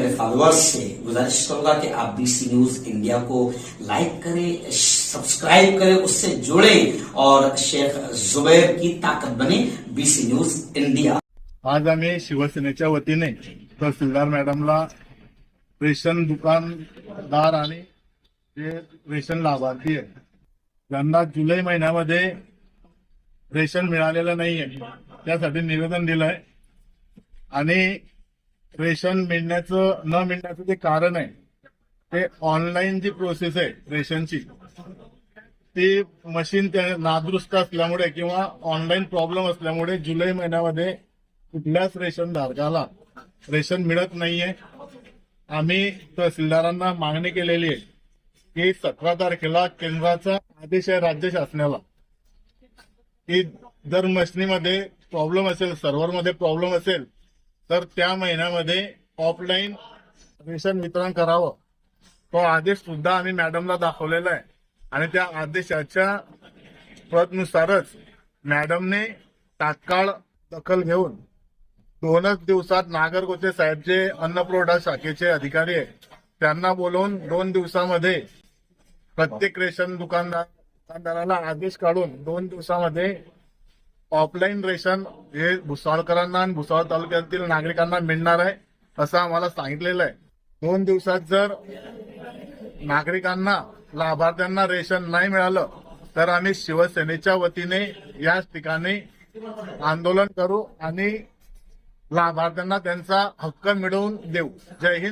मेरे फॉलोअर्स से गुजारिश करूँगा कि आप बीसी न्यूज़ इंडिया को लाइक करें सब्सक्राइब करें, उससे जुड़े और शेख जुबैर की ताकत बने बीसी न्यूज़ इंडिया आज आम्ही शिवसेनेच्या वतीने तहसीलदार मॅडमला रेशन दुकानदार जे रेशन लाभार्थी आहे त्यांना जुलै महिन्यामध्ये रेशन मिळालेलं नाहीये, त्यासाठी निवेदन दिलंय. रेशन मिळण्याचं न मिळण्याचं जे कारण आहे ते ऑनलाईन जी प्रोसेस आहे रेशनची ती मशीन नादुरुस्त असल्यामुळे किंवा ऑनलाईन प्रॉब्लेम असल्यामुळे जुलै महिन्यामध्ये कुठल्याच रेशन धारकाला रेशन मिळत नाहीये. आम्ही तहसीलदारांना मागणी केलेली आहे की सतरा तारखेला केंद्राचा आदेश आहे राज्य शासनाला की जर मशनीमध्ये प्रॉब्लेम असेल सर्व्हरमध्ये प्रॉब्लेम असेल तर त्या महिन्यामध्ये ऑफलाईन रेशन वितरण करावं. तो आदेश सुद्धा आम्ही मॅडमला दाखवलेला आहे. आणि त्या आदेशाच्या प्रतनुसारच मॅडमने तात्काळ दखल घेऊन दोनच दिवसात नागरगोचे साहेब जे अन्न पुरवठा शाखेचे अधिकारी आहेत. त्यांना बोलवून दोन दिवसामध्ये प्रत्येक रेशन दुकानदार दुकानदाराला आदेश काढून दोन दिवसामध्ये ऑफलाईन रेशन हे भुसावळकरांना आणि भुसावळ तालुक्यातील नागरिकांना मिळणार आहे असं आम्हाला सांगितलेलं आहे. दोन दिवसात जर नागरिकांना लाभार्थ्यांना रेशन नाही मिळालं तर आम्ही शिवसेनेच्या वतीने याच ठिकाणी आंदोलन करू आणि लाभार्थ्यांना त्यांचा हक्क मिळवून देऊ. जय हिंद.